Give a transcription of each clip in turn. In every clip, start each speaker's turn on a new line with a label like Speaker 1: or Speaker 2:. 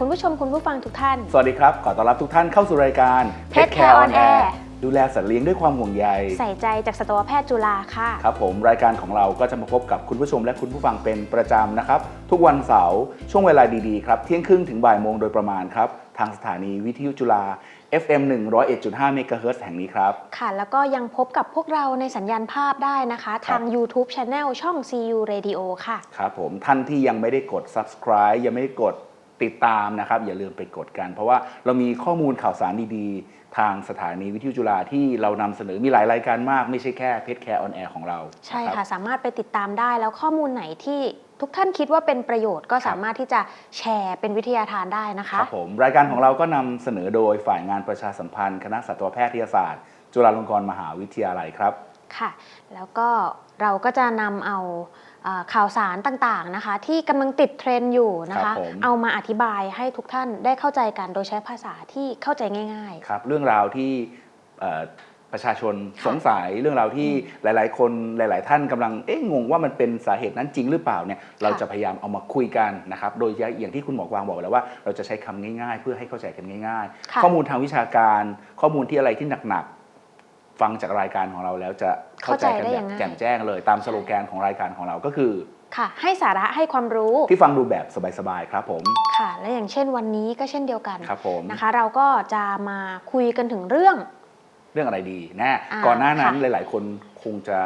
Speaker 1: วัสดีค่ะคุณผู้ชมคุณผู้ฟังทุกท่าน
Speaker 2: สวัสดีครับ ขอต้อนรับทุกท่านเข้าสู่รายการ
Speaker 1: Pet Care on Air
Speaker 2: ดูแลสัตว์เลี้ยงด้วยความห่วงใย
Speaker 1: ใส่ใจจากสัตวแพทย์จุฬาค่ะ
Speaker 2: ครับผมรายการของเราก็จะมาพบกับคุณผู้ชมและคุณผู้ฟังเป็นประจำนะครับ ทุกวันเสาร์ช่วงเวลาดีๆครับ เที่ยงครึ่งถึงบ่ายโมงโดยประมาณครับ ทางสถานีวิทยุจุฬา FM 101.5เมกะเฮิรตซ์แห่งนี้ครับ
Speaker 1: ค่ะ แล้วก็ยังพบกับพวกเราในสัญญาณภาพได้นะคะ ทาง YouTube Channel ช่อง CU Radio ค่ะ
Speaker 2: ครับผมท่านที่ยังไม่ได้กด subscribe ยังไม่ได้กด ติดตามนะครับ อย่าลืมไปกดกัน เพราะว่าเรามีข้อมูลข่าวสารดีๆ ทางสถานีวิทยุจุฬาที่เรานำเสนอมีหลายรายการมาก ไม่ใช่แค่เพจแคร์ออนแอร์ของเรา
Speaker 1: ใช่
Speaker 2: นรับ
Speaker 1: ค่ะ สามารถไปติดตามได้แล้วข้อมูลไหนที่ทุกท่านคิดว่าเป็นประโยชน์ก็สามารถที่จะแชร์เป็นวิทยาทานได้นะ
Speaker 2: ค
Speaker 1: คะ
Speaker 2: รับผมรายการของเราก็นำเสนอโดยฝ่ายงานประชาสัมพันธ์ คณะสัตวแพทยศาสตร์ จุฬาลงกรณ์มหาวิทยาลัยครับ
Speaker 1: ค่ะ แล้วก็เราก็จะนำเอาเอ่อ ข่าวสารต่างๆนะคะ ที่กำลังติดเทรนด์อยู่นะ
Speaker 2: ครั
Speaker 1: คะ
Speaker 2: บผม
Speaker 1: เอามาอธิบายให้ทุกท่านได้เข้าใจกันโดยใช้ภาษาที่เข้าใจง่าย
Speaker 2: ครับเรื่องราวที่เอ่อประชาชน
Speaker 1: ค่ะ
Speaker 2: สงสัยเรื่องราวที่หลาย ๆ คนหลาย ๆ ท่านกำลังเอ๊ะงงว่ามันเป็นสาเหตุนั้นจริงหรือเปล่าเนี่ยเราจะพยายามเอามาคุยกันนะครับโดยอย่างที่คุณหมอกวางบอกแล้วว่าเราจะใช้คำง่าย ๆ เพื่อให้เข้าใจกันง่าย
Speaker 1: ค่ะ
Speaker 2: ๆ ข้อมูลทางวิชาการ ข้อมูลที่อะไรที่หนัก ๆ ฟังจากรายการของเราแล้วจะเข้าใจกัน
Speaker 1: เข้าใจได้
Speaker 2: แบ
Speaker 1: อย่าง
Speaker 2: บ
Speaker 1: ง่าย
Speaker 2: แจ่มแจ้งเลยตามสโลแกนของรายการของเราก็คือ
Speaker 1: ๆค่ะ ให้สาระให้ความรู้
Speaker 2: ที่ฟังดูแบบสบายๆครับผม
Speaker 1: ค่ะ และอย่างเช่นวันนี้ก็เช่นเดียวกัน
Speaker 2: ครับผม
Speaker 1: นะคะ เราก็จะมาคุยกันถึงเรื่อง
Speaker 2: เรื่องอะไรดีแน่
Speaker 1: อ่า
Speaker 2: ก่อนหน้านั้น
Speaker 1: ค่ะ
Speaker 2: หลาย ๆ คนคงจะ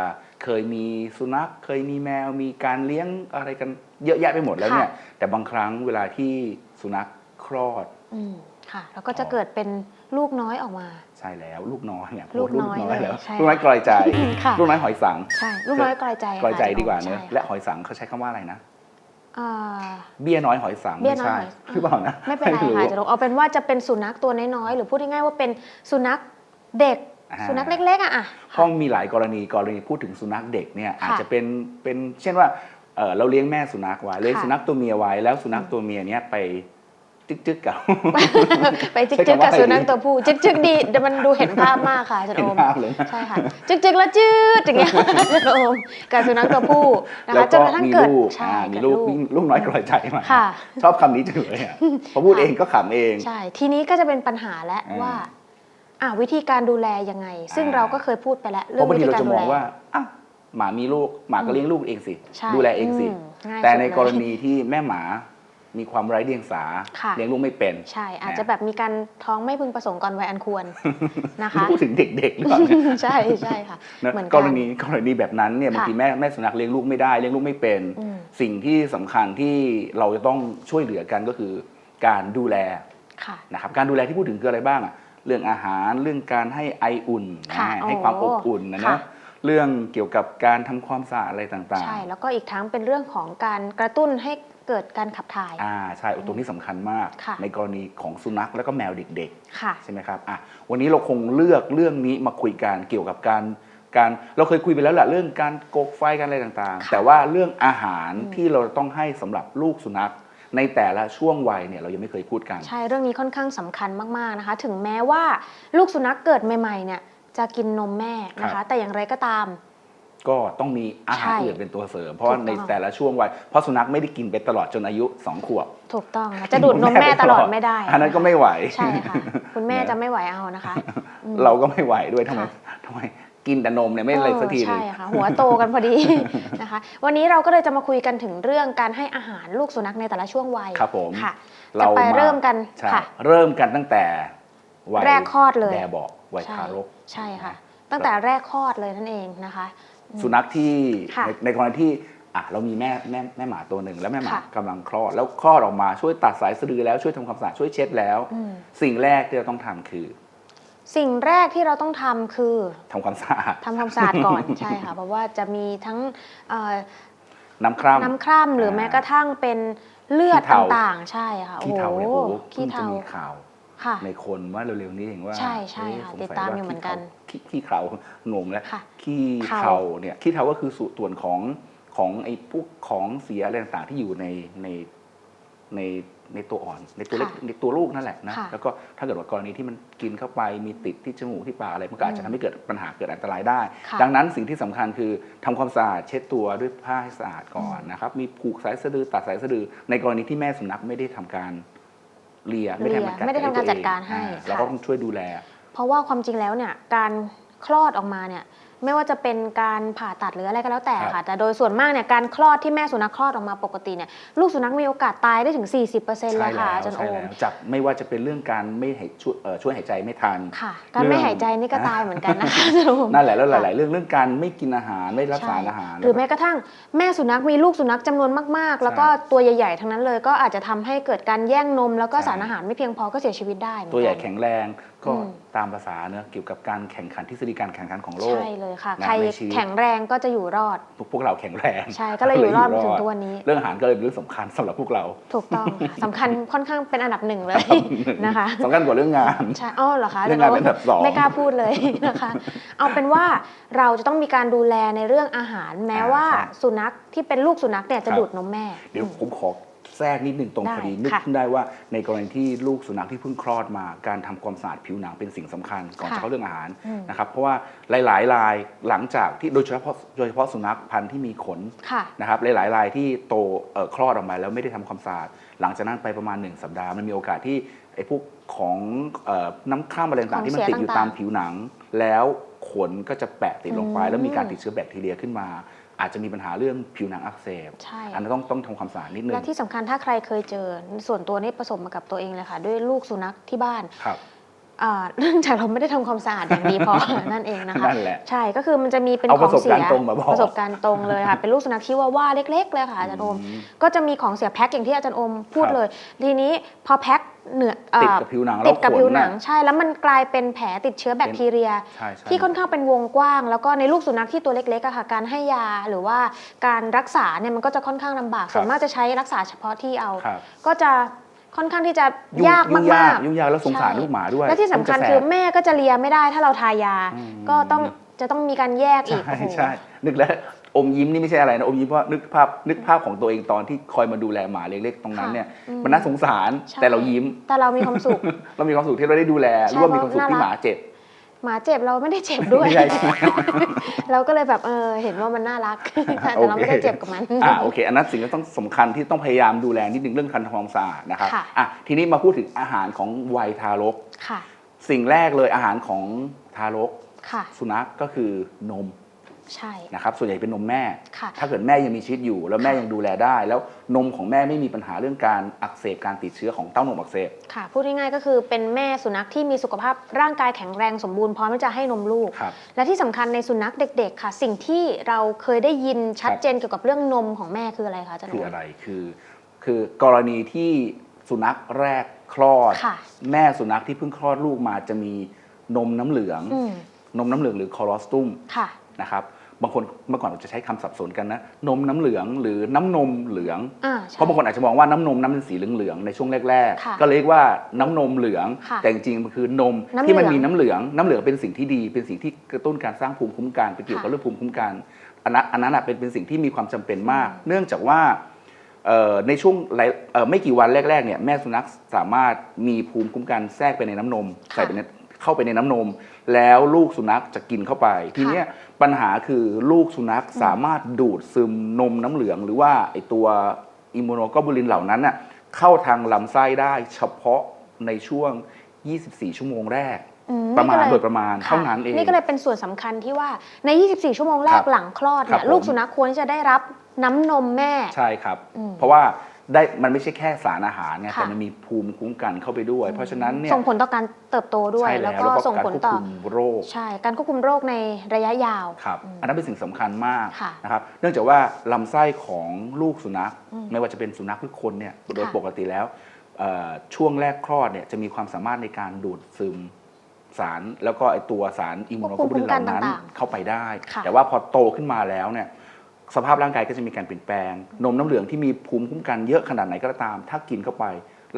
Speaker 2: เคยมีสุนัขเคยมีแมวมีการเลี้ยงอะไรกันเยอะแยะไปหมดแล้วเนี่ย แต่บางครั้งเวลาที่สุนัขคลอด
Speaker 1: อืม ค่ะ แล้วก็จะเกิดเป็นลูกน้อยออกมา
Speaker 2: ใช่แล้วลูกน้อยเนี่ย
Speaker 1: ลูกน้อย
Speaker 2: พูด
Speaker 1: เลย
Speaker 2: แล้ว
Speaker 1: ใช่
Speaker 2: ลูกน้อยกลอยใจ
Speaker 1: ค่ะ
Speaker 2: ลูกน้อยหอยสัง
Speaker 1: ใช่ลูกน้อยกลอยใจ
Speaker 2: กลอยใจ
Speaker 1: ค่ะ
Speaker 2: ดีกว่าเนอะ
Speaker 1: ใช่
Speaker 2: และหอยสังเขาใช้คำว่าอะไรนะ
Speaker 1: อ่า
Speaker 2: เบี้ยน้อยหอยสัง
Speaker 1: เบี้ย
Speaker 2: ไม่
Speaker 1: น้อย
Speaker 2: ใช่
Speaker 1: หอยสัง
Speaker 2: หรือเปล่านะ
Speaker 1: ไม่เป็นไรค่ะจะลงเอาเป็นว่าจะเป็นสุนัขตัวน้อยๆหรือพูดง่ายๆว่าเป็นสุนัขเด็ก
Speaker 2: อ่า
Speaker 1: สุนัขเล็กๆอะอะ
Speaker 2: เพราะมีหลายกรณีกรณีพูดถึงสุนัขเด็กเนี่ย
Speaker 1: ค่ะ
Speaker 2: อาจจะเป็นเป็นเช่นว่าเอ่อเราเลี้ยงแม่สุนัขไว้เลี้ยง
Speaker 1: ค่ะ
Speaker 2: สุนัขตัวเมียไว้แล้วสุนัขตัวเมียเนี่ยไป จึ๊กจึ๊กกับ
Speaker 1: ไปจึกๆกับสุนัขตัวผู้จึกๆดีแต่มันดูเห็นภาพมากค่ะอาจารย์
Speaker 2: เห็
Speaker 1: โอนม
Speaker 2: ภาพเลยนะ
Speaker 1: ใช่ค่ะจึกๆแล้วจืดอย่างเงี้ยอาจารย์โอมกับสุนัขตัวผู้นะ
Speaker 2: แล้ว
Speaker 1: คะจ
Speaker 2: ก็
Speaker 1: นกระทั่ง
Speaker 2: มี
Speaker 1: เกิด
Speaker 2: ลูก
Speaker 1: ใช่
Speaker 2: อ่ามี
Speaker 1: เกิด
Speaker 2: ลูกลูกน้อยกลอยใจมา
Speaker 1: ค่ะ
Speaker 2: ชอบคำนี้จังเลยอะพอพูดเองก็ขำเอง
Speaker 1: ใช่ ทีนี้ก็จะเป็นปัญหาแล้ว
Speaker 2: อ่า
Speaker 1: ว่าอะวิธีการดูแลยังไง ซึ่ง
Speaker 2: อ่า
Speaker 1: เราก็เคยพูดไปแล้ว
Speaker 2: เพ
Speaker 1: เรื่อง
Speaker 2: ราะบาง
Speaker 1: วิ
Speaker 2: ที
Speaker 1: ธี
Speaker 2: เรา
Speaker 1: การ
Speaker 2: จะ
Speaker 1: ดู
Speaker 2: ม
Speaker 1: แล
Speaker 2: องว่าอ้าวหมามีลูกหมาก็เลี้ยงลูกเองสิ
Speaker 1: ใช่
Speaker 2: ดูแลเองสิ
Speaker 1: อืมง่าย
Speaker 2: แต่
Speaker 1: สุด
Speaker 2: ใน
Speaker 1: เลย
Speaker 2: กรณีที่แม่หมา มีความไร้เดียงสา
Speaker 1: ค่ะ
Speaker 2: เลี้ยงลูกไม่เป็น
Speaker 1: ใช่ อาจจะแบบมีการท้องไม่พึงประสงค์ก่อนวัยอันควร นะคะ
Speaker 2: พูดถึงเด็กๆหรือเปล่าเนี่ย
Speaker 1: ใช่ใช่ค่ะ
Speaker 2: นะ
Speaker 1: เหมือน
Speaker 2: ก
Speaker 1: กัน
Speaker 2: รณีกรณีแบบนั้นเนี่ยบาง
Speaker 1: ค่ะ
Speaker 2: ทีแม่แม่สุนัขเลี้ยงลูกไม่ได้เลี้ยงลูกไม่เป็น
Speaker 1: อืม
Speaker 2: สิ่งที่สำคัญที่เราจะต้องช่วยเหลือกันก็คือ การดูแล
Speaker 1: ค่ะ
Speaker 2: นะครับการดูแลที่พูดถึงคืออะไรบ้างอะเรื่องอาหารเรื่องการให้ไออุ่น
Speaker 1: ค่ะ
Speaker 2: นะให้
Speaker 1: โอ้
Speaker 2: ความอบอุ่นนะ
Speaker 1: ค่ะ
Speaker 2: นะเรื่องเกี่ยวกับการทำความสะอาดอะไรต่าง
Speaker 1: ใช่แล้วก็อีกทั้งเป็นเรื่องของการกระตุ้นให้ เกิดการขับถ่าย
Speaker 2: ๆอ่าใช่โอ้ตรงนี้สำคัญมาก
Speaker 1: ค่ะ
Speaker 2: ในกรณีของสุนัขแล้วก็แมวเด็ก
Speaker 1: ค่ะ
Speaker 2: ๆ ใช่ไหมครับอะวันนี้เราคงเลือกเรื่องนี้มาคุยกันเกี่ยวกับการการเราเคยคุยไปแล้วแหละเรื่องการกกไฟกันอะไรต่างๆ
Speaker 1: ค่ะ
Speaker 2: แต่ว่าเรื่องอาหาร
Speaker 1: อืม
Speaker 2: ที่เราต้องให้สำหรับลูกสุนัข ในแต่ละช่วงวัยเนี่ยเรายังไม่เคยพูดกัน
Speaker 1: ใช่เรื่องนี้ค่อนข้างสำคัญมากๆนะคะ ถึงแม้ว่าลูกสุนัขเกิดใหม่ๆเนี่ยจะกินนมแม่นะ
Speaker 2: ครั
Speaker 1: คะ
Speaker 2: บ
Speaker 1: แต่อย่างไรก็ตาม
Speaker 2: ก็ต้องมีอาหาร
Speaker 1: ใช่
Speaker 2: อื่นเป็นตัวเสริม เพราะว่า
Speaker 1: ถูก
Speaker 2: ใน
Speaker 1: ต้อง
Speaker 2: แต่ละช่วงวัยเพราะสุนัขไม่ได้กินไปตลอดจนอายุ2ขวบ
Speaker 1: ถูกต้องค่ะจะดูดนมแม่ตลอดไม่ได้
Speaker 2: อันนั้นก็ไม่ไหว
Speaker 1: ใช่ค่ะ คุณแม่
Speaker 2: นะ
Speaker 1: จะไม่ไหวเอานะคะอืม
Speaker 2: เราก็ไม่ไหวด้วยทำไม
Speaker 1: ค่ะ
Speaker 2: ทำไมกินแต่นมเนี่ยไม่อะไรสักทีหนึง
Speaker 1: ใช่ค่ะหัวโตกันพอดี นะคะ วันนี้เราก็เลยจะมาคุยกันถึงเรื่องการให้อาหารลูกสุนัขในแต่ละช่วงวัย
Speaker 2: ครับผม
Speaker 1: ค่ะ จะไปาเริ่มกัน
Speaker 2: ใช่
Speaker 1: ค่ะ
Speaker 2: เริ่มกันตั้งแต่วัย
Speaker 1: แรกคลอดเลย
Speaker 2: แบเบอกวัย
Speaker 1: ใช่
Speaker 2: ทารก
Speaker 1: ใช่ค่ะ ตั้งแต่แรกคลอดเลยนั่นเองนะคะ
Speaker 2: สุนัขที่
Speaker 1: ค่ะ
Speaker 2: ในในกรณีที่อะเรามีแม่แม่แม่หมาตัวหนึ่งแล้วแม่หมา
Speaker 1: ค่ะ
Speaker 2: กำลังคลอด แล้วคลอดออกมาช่วยตัดสายสะดือแล้วช่วยทำความสะอาดช่วยเช็ดแล้ว
Speaker 1: อืม
Speaker 2: สิ่งแรกที่เราต้องทำคือ
Speaker 1: สิ่งแรกที่เราต้องทำคือ
Speaker 2: ทำความสะอาด
Speaker 1: ทำความสะอาดก่อน ใช่ค่ะ เพราะว่าจะมีทั้งเอ่อ
Speaker 2: น้ำคร่ำ
Speaker 1: น้ำคร่ำหรือแม้กระทั่งเป็นเลือด
Speaker 2: ขี้เถ้า
Speaker 1: ต่างๆ ใช่ค่ะ
Speaker 2: ขี้เทาเนี่ยโอ้โห
Speaker 1: ขี้
Speaker 2: เพิ่งจะ
Speaker 1: เทา
Speaker 2: มีข่าว
Speaker 1: ค่ะ
Speaker 2: ในคนว่าเร็วๆนี้เองว่า
Speaker 1: ใช่ใช่
Speaker 2: เอ๊
Speaker 1: ค่ะ
Speaker 2: สง
Speaker 1: ติด
Speaker 2: สัย
Speaker 1: ตาม
Speaker 2: ว่
Speaker 1: อยู่เหมือนกัน
Speaker 2: ขี้ขี้เทางงแล้ว
Speaker 1: ค่ะ
Speaker 2: ขี้
Speaker 1: เทา
Speaker 2: เทาเนี่ยขี้เทาก็คือส่วนของของไอ้พวกของเสียอะไรต่างๆที่อยู่ในในในในตัวอ่อน ในตัวเล็ก
Speaker 1: ค่ะ
Speaker 2: ในตัวลูกนั่นแหละนะ
Speaker 1: ค่ะ
Speaker 2: แล้วก็ถ้าเกิดว่ากรณีที่มันกินเข้าไปมีติดที่จมูกที่ปากอะไรมันก็อาจจะ
Speaker 1: อืม
Speaker 2: ทำให้เกิดปัญหาเกิดอันตรายได้
Speaker 1: ค่ะ
Speaker 2: ดังนั้นสิ่งที่สำคัญคือทำความสะอาดเช็ดตัวด้วยผ้าให้สะอาดก่อน
Speaker 1: อืม
Speaker 2: นะครับมีผูกสายสะดือตัดสายสะดือในกรณีที่แม่สุนัขไม่ได้ทำการ เลีย
Speaker 1: เลียไม่ได้ทำการจัดการให้
Speaker 2: อ่
Speaker 1: ค่ะ
Speaker 2: เราก็ต้องช่วยดูแล
Speaker 1: เพราะว่าความจริงแล้วเนี่ยการคลอดออกมาเนี่ย ไม่ว่าจะเป็นการผ่าตัดหรืออะไรก็แล้วแต่
Speaker 2: ครั
Speaker 1: ค่ะ
Speaker 2: บ
Speaker 1: แต่โดยส่วนมากเนี่ยการคลอดที่แม่สุนัขคลอดออกมาปกติเนี่ยลูกสุนัขมีโอกาสตายได้ถึง 40%เลยค่ะอาจารย์โอ
Speaker 2: ใช่
Speaker 1: ม
Speaker 2: แล้วจากไม่ว่าจะเป็นเรื่องการไม่ให้ช่วยเอ่อช่วยหายใจไม่ทัน
Speaker 1: ค่ะ การไม่
Speaker 2: เรื่อง
Speaker 1: หายใจนี่ก็ตายเหมือนกันนะคะอาจารย์โอม
Speaker 2: นั่นแหละแล้วหลาย ๆ เรื่องเรื่องการไม่กินอาหารไม่รับสาร
Speaker 1: ใช่
Speaker 2: อาหาร
Speaker 1: หรือแม้กระทั่งแม่สุนัขมีลูกสุนัขจำนวนมาก ๆ แล้วก็ตัวใหญ่ ๆ ทั้งนั้นเลยก็อาจจะทำให้เกิดการแย่งนม แล้วก็
Speaker 2: ใช่
Speaker 1: สารอาหารไม่เพียงพอก็เสียชีวิตได้เมือน
Speaker 2: ตัวใหญ่
Speaker 1: กัน
Speaker 2: แข็งแรง ก็
Speaker 1: อืม
Speaker 2: ตามภาษาเนอะเกี่ยวกับการแข่งขันทฤษฎีการแข่งขันของโลก
Speaker 1: ใช่เลยค่ะ
Speaker 2: นะ
Speaker 1: ใคร
Speaker 2: ในชีวิต
Speaker 1: แข็งแรงก็จะอยู่รอด
Speaker 2: พวกพวกเราแข็งแรง
Speaker 1: ใช่ก็เลยอยู่รอดมาถึงทุกวันนี้
Speaker 2: เรื่องอาหารก็เลยเป็นเรื่องสำคัญสำหรับพวกเรา
Speaker 1: ถูกต้องค่ะสำคัญค่อนข้างเป็นอันดับหนึ่งเลยนะคะ
Speaker 2: สำคัญกว่าเรื่องงาน
Speaker 1: ใช่อ้อเหรอคะ
Speaker 2: เรื่องงานเป็นอันดับสอง
Speaker 1: ไม่กล้าพูดเลยนะคะเอาเป็นว่าเราจะต้องมีการดูแลในเรื่องอาหาร แม้
Speaker 2: อ่า
Speaker 1: ว่า
Speaker 2: ใช่
Speaker 1: สุนัขที่เป็นลูกสุนัขเนี่ยจะ
Speaker 2: ครับ
Speaker 1: ดูดนมแม่
Speaker 2: เดี๋ยวผมขอ แทรกนิดหนึ่งตรง
Speaker 1: ได้
Speaker 2: พอดีนึก
Speaker 1: ค่ะ
Speaker 2: ขึ้นได้ว่าในกรณีที่ลูกสุนัขที่เพิ่งคลอดมา การทำความสะอาดผิวหนังเป็นสิ่งสำคัญก่อน
Speaker 1: ค่ะ
Speaker 2: จะเข้าเรื่องอาหาร
Speaker 1: อืม
Speaker 2: นะครับเพราะว่าหลายๆรายหลังจากที่โดยเฉพาะโดยเฉพาะสุนัขพันธุ์ที่มีขน
Speaker 1: ค่ะ
Speaker 2: นะครับหลายๆรายที่โตเอ่อคลอดออกมาแล้วไม่ได้ทำความสะอาดหลังจากนั้นไปประมาณ 1 สัปดาห์มันมีโอกาสที่ไอ้พวกของเอ่อน้ำข้ามอะไรต่างๆที่มันติดอยู่
Speaker 1: ของเสีย
Speaker 2: ตาม
Speaker 1: ต่างๆ
Speaker 2: ผิวหนัง แล้วขนก็จะแปะติดลงไป
Speaker 1: อืม
Speaker 2: แล้วมีการติดเชื้อแบคทีเรียขึ้นมา อาจจะมีปัญหาเรื่องผิวหนังอักเสบ
Speaker 1: ใช่
Speaker 2: อันนั้นต้องต้องทำความสะอาดนิดนึง
Speaker 1: และที่สำคัญถ้าใครเคยเจอส่วนตัวนี่ประสบมากับตัวเองเลยค่ะ ด้วยลูกสุนัขที่บ้าน
Speaker 2: ครับ
Speaker 1: อ่าเนื่องจากเราไม่ได้ทำความสะอาดอย่างดีพอ นั่นเองนะคะ
Speaker 2: นั่นแหละ
Speaker 1: ใช่ก็คือมันจะมีเป็น
Speaker 2: เอา
Speaker 1: ข
Speaker 2: ป
Speaker 1: อง
Speaker 2: ระสบ
Speaker 1: เสี
Speaker 2: การ
Speaker 1: ย
Speaker 2: ณ์ตรงมาบอก
Speaker 1: ประสบการณ์ตรงเลยค่ะเป็นลูกสุนัขที่ว่าว่าเล็ก ๆ เลยค่ะอาจารย์โอม
Speaker 2: อืม
Speaker 1: ก็จะมีของเสียแพ็คอย่างที่อาจารย์โอมพูด
Speaker 2: ครับ
Speaker 1: เลย ทีนี้พอแพ็คเหนือเอ่อ
Speaker 2: ติดกับผิวหนัง
Speaker 1: ติดกับ
Speaker 2: แล้วขน
Speaker 1: ผิวหนัง
Speaker 2: น่ะ
Speaker 1: ใช่แล้วมันกลายเป็นแผลติดเชื้อแบคทีเรีย
Speaker 2: ใช่ใช่
Speaker 1: ที่ค่อนข้างเป็นวงกว้าง แล้วก็ในลูกสุนัขที่ตัวเล็กๆอะค่ะการให้ยาหรือว่าการรักษาเนี่ยมันก็จะค่อนข้างลำบาก
Speaker 2: ครับ
Speaker 1: ส่วนมากจะใช้รักษาเฉพาะที่เอา
Speaker 2: ครับ
Speaker 1: ก็จะ ค่อนข้างที่จะ
Speaker 2: ยุ่ง
Speaker 1: ยาก
Speaker 2: ยุ่ง
Speaker 1: มายา
Speaker 2: ก
Speaker 1: กๆ
Speaker 2: ยุ่งยากแล้วสงสาร
Speaker 1: ใช่
Speaker 2: ลูกหมาด้วย
Speaker 1: และที่สำคัญ
Speaker 2: มันจะแสบ
Speaker 1: คือแม่ก็จะเลียไม่ได้ถ้าเราทายา
Speaker 2: อืม
Speaker 1: ก็ต้องจะต้องมีการแยกอีก
Speaker 2: ใช่
Speaker 1: โอ้โห
Speaker 2: ใช่นึกแล้วอมยิ้มนี่ไม่ใช่อะไรนะอมยิ้มเพราะนึกภาพนึกภาพของตัวเองตอนที่คอยมาดูแลหมาเล็กๆตรงนั้น
Speaker 1: ค่ะ
Speaker 2: เนี่ย
Speaker 1: อืม
Speaker 2: มันน่าสงสาร
Speaker 1: ใช่
Speaker 2: แต่เรายิ้ม
Speaker 1: แต่เรามีความสุข
Speaker 2: เรามีความสุขที่เราได้ดูแล
Speaker 1: ใช่
Speaker 2: ร่วมมีความสุข
Speaker 1: เพราะ
Speaker 2: ที่
Speaker 1: น่ารัก
Speaker 2: หมาเจ็บ
Speaker 1: หมาเจ็บเราไม่ได้เจ็บด้วย
Speaker 2: ไม่ใช่ใช่ไหม
Speaker 1: เราก็เลยแบบเออเห็นว่ามันน่ารักแต่เราไม่ได้เจ็บกับมัน
Speaker 2: อ่าโอเค อันนั้นสิ่งที่ต้องสำคัญที่ต้องพยายามดูแลนิดนึงเรื่องการทำความสะอาดนะครับ
Speaker 1: ค่ะ
Speaker 2: อะทีนี้มาพูดถึงอาหารของวัยทารก
Speaker 1: ค่ะ
Speaker 2: สิ่งแรกเลยอาหารของทารก
Speaker 1: ค่ะ
Speaker 2: สุนัขก็คือนม
Speaker 1: ใช่
Speaker 2: นะครับส่วนใหญ่เป็นนมแม่
Speaker 1: ค่ะ
Speaker 2: ถ้าเกิดแม่ยังมีชีวิตอยู่ แล้วแม่
Speaker 1: ค่ะ
Speaker 2: ยังดูแลได้ แล้วนมของแม่ไม่มีปัญหาเรื่องการอักเสบการติดเชื้อของเต้านมอักเสบ
Speaker 1: ค่ะ พูดง่ายๆก็คือเป็นแม่สุนัขที่มีสุขภาพร่างกายแข็งแรงสมบูรณ์พร้อมที่จะให้นมลูก
Speaker 2: ครับ
Speaker 1: และที่สำคัญในสุนัขเด็ก ๆ ค่ะ สิ่งที่เราเคยได้ยินชัดเจนเกี่ยวกับเรื่องนมของแม่คืออะไรคะอาจารย์
Speaker 2: คือ
Speaker 1: โอะ
Speaker 2: ไรคือ คือกรณีที่สุนัขแรกคลอด
Speaker 1: ค่ะ
Speaker 2: แม่สุนัขที่เพิ่งคลอดลูกมาจะมีนมน้ำเหลือง
Speaker 1: อืม
Speaker 2: นมน้ำเหลืองหรือคอลอสตุม
Speaker 1: ค่ะ
Speaker 2: นะครับบางคนเมื่อก่อนเราจะใช้คำสับสนกันนะนมน้ำเหลืองหรือน้ำนมเหลือง
Speaker 1: อ่า
Speaker 2: เพ
Speaker 1: ใช่
Speaker 2: ราะบางคนอาจจะมองว่าน้ำนมน้ำเป็นสีเหลืองๆในช่วงแรก
Speaker 1: ค่ะ
Speaker 2: ๆก็เรียกว่าน้ำนมเหลือง
Speaker 1: ค่ะ
Speaker 2: แต่จริงๆมันคือนม
Speaker 1: น้ำ
Speaker 2: ที่มัน
Speaker 1: เหลือง
Speaker 2: มีน้ำเหลือง น้ำเหลืองเป็นสิ่งที่ดี เป็นสิ่งที่กระตุ้นการสร้างภูมิคุ้มกันไปเกี่ยวกับ
Speaker 1: ค่ะ
Speaker 2: เรื่องภูมิคุ้มกันอันนั้นอันนั้นอะเป็นเป็นสิ่งที่มีความจำเป็นมาก เนื่องจากว่าเอ่อในช่วงหลายเอ่อไม่กี่วันแรกๆเนี่ยแม่สุนัขสามารถมีภูมิคุ้มกันแทรกไปในน้ำนม
Speaker 1: ค่ะ
Speaker 2: ใส่ไปในเข้าไปในน้ำนม แล้วลูกสุนัขจะกินเข้าไปทีเนี้ย ปัญหาคือลูกสุนัขสามารถดูดซึมนมน้ำเหลือง หรือว่าไอตัวอิมมูโนกลบูลินเหล่านั้นน่ะเข้าทางลำไส้ได้เฉพาะในช่วง 24 ชั่วโมงแรก
Speaker 1: อื
Speaker 2: ประมาณ
Speaker 1: นี่ก็เลย
Speaker 2: โดยประมาณ
Speaker 1: ค่
Speaker 2: เท่านั้นเอง
Speaker 1: นี่ก็เลยเป็นส่วนสำคัญที่ว่าใน 24 ชั่วโมงแร
Speaker 2: ค
Speaker 1: ก
Speaker 2: รับ
Speaker 1: หลังคลอด
Speaker 2: ครั
Speaker 1: เนี่
Speaker 2: บ
Speaker 1: ย
Speaker 2: ผม
Speaker 1: ลูกสุนัขควรที่จะได้รับน้ำนมแม่
Speaker 2: ใช่ครับ
Speaker 1: อืม
Speaker 2: เพราะว่า ได้มันไม่ใช่แค่สารอาหารไง
Speaker 1: ค่ะ
Speaker 2: แต่มันมีภูมิคุ้มกันเข้าไปด้วย เพราะฉะนั้นเนี่ย
Speaker 1: ส่งผลต่อการเติบโตด้วย
Speaker 2: ใช่
Speaker 1: แล้
Speaker 2: แล้วว
Speaker 1: ก็
Speaker 2: แล้วก็
Speaker 1: ส่ง
Speaker 2: การ
Speaker 1: ผล
Speaker 2: ควบ
Speaker 1: ต่อ
Speaker 2: คุมโรค
Speaker 1: ใช่การควบคุมโรคในระยะยาว
Speaker 2: ครับ
Speaker 1: อืม
Speaker 2: อันนั้นเป็นสิ่งสำคัญมาก
Speaker 1: ค่ะ
Speaker 2: นะครับ เนื่องจากว่าลำไส้ของลูกสุนัข
Speaker 1: อืม
Speaker 2: ไม่ว่าจะเป็นสุนัขหรือคนเนี่ย โดย
Speaker 1: ค่ะ
Speaker 2: ปกติแล้วเอ่อช่วงแรกคลอดเนี่ยจะมีความสามารถในการดูดซึมสาร แล้วก็ไอตัวสารอิมมูโนโกลบูลินเหล่านั้น
Speaker 1: ควบคุมการต่างๆ
Speaker 2: เข้าไปได้
Speaker 1: ค่ะ
Speaker 2: แต่ว่าพอโตขึ้นมาแล้วเนี่ย สภาพร่างกายก็จะมีการเปลี่ยนแปลง นมน้ำเหลืองที่มีภูมิคุ้มกันเยอะขนาดไหนก็ตาม ถ้ากินเข้าไป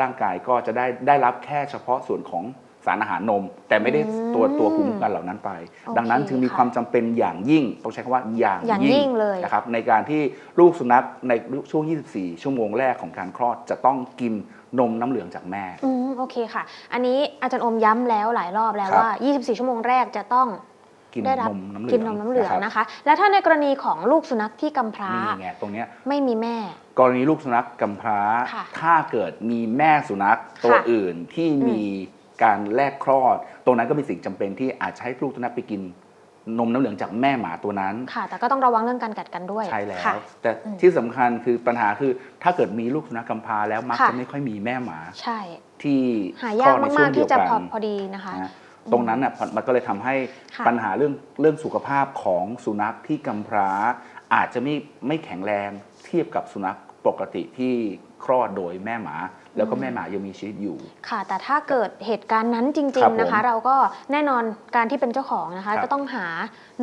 Speaker 2: ร่างกายก็จะได้ได้รับแค่เฉพาะส่วนของสารอาหารนม แต่ไม่ได้
Speaker 1: อืม
Speaker 2: ตัวตัวภูมิคุ้มกันเหล่านั้นไป
Speaker 1: โอเค
Speaker 2: ดังนั้นจึงมี
Speaker 1: ค่ะ
Speaker 2: ความจำเป็นอย่างยิ่งต้องใช้คำว่าอย่าง
Speaker 1: อย่างยิ่งเลย
Speaker 2: นะครับในการที่ลูกสุนัขในช่วง 24 ชั่วโมงแรกของการคลอดจะต้องกินนมน้ำเหลืองจากแม่
Speaker 1: อืมโอเคค่ะ อันนี้อาจารย์อมย้ำแล้วหลายรอบแล้ว
Speaker 2: ครับ
Speaker 1: ว่า 24 ชั่วโมงแรกจะต้อง
Speaker 2: กิน
Speaker 1: ได้รับ
Speaker 2: นมน้ำเหลือง
Speaker 1: กินนมน้ำเหลืองะ
Speaker 2: ครับ
Speaker 1: นะคะ แล้วถ้าในกรณีของลูกสุนัขที่กำพร้า
Speaker 2: นี่ไงตรงเนี้ย
Speaker 1: ไม่มีแม่
Speaker 2: กรณีลูกสุนัขกำพร้า
Speaker 1: ค่ะ
Speaker 2: ถ้าเกิดมีแม่สุนัขตัว
Speaker 1: ค่ะ
Speaker 2: อื่นที่มีการแลกคลอด ตรงนั้นก็เป็นสิ่งจำเป็นที่อาจจะให้ลูกสุนัขไปกิน นมน้ำเหลืองจากแม่หมาตัวนั้น
Speaker 1: ค่ะ แต่ก็ต้องระวังเรื่องการกัดกันด้วย
Speaker 2: ใช่แล้
Speaker 1: ค่ะ
Speaker 2: วแต่
Speaker 1: อืม
Speaker 2: ที่สำคัญคือปัญหาคือถ้าเกิดมีลูกสุนัขกำพร้าแล้วมัก
Speaker 1: ค่ะ
Speaker 2: จะไม่ค่อยมีแม่หมา
Speaker 1: ใช่
Speaker 2: ที่
Speaker 1: หา
Speaker 2: คล
Speaker 1: ยา
Speaker 2: อกดในช่
Speaker 1: มาวก
Speaker 2: ง
Speaker 1: ๆ
Speaker 2: เดีย
Speaker 1: ที่
Speaker 2: ว
Speaker 1: จะ
Speaker 2: กั
Speaker 1: พอนพอดีนะคะ
Speaker 2: นะ ตรงนั้นน่ะมันก็เลยทำให้
Speaker 1: ค่ะ
Speaker 2: ปัญหาเรื่องเรื่องสุขภาพของสุนัขที่กำพร้า อาจจะไม่ไม่แข็งแรงเทียบกับสุนัขปกติที่คลอดโดยแม่หมา แล้วก็แม่หมายังมีชีวิตอยู่
Speaker 1: ค่ะ แต่ถ้าเกิดเหตุการณ์นั้นจ
Speaker 2: ค
Speaker 1: ริ
Speaker 2: รั
Speaker 1: ง
Speaker 2: บ
Speaker 1: ๆนะคะ
Speaker 2: ผม
Speaker 1: เราก็แน่นอนการที่เป็นเจ้าของนะคะ
Speaker 2: ครับ
Speaker 1: ก็ต้องหา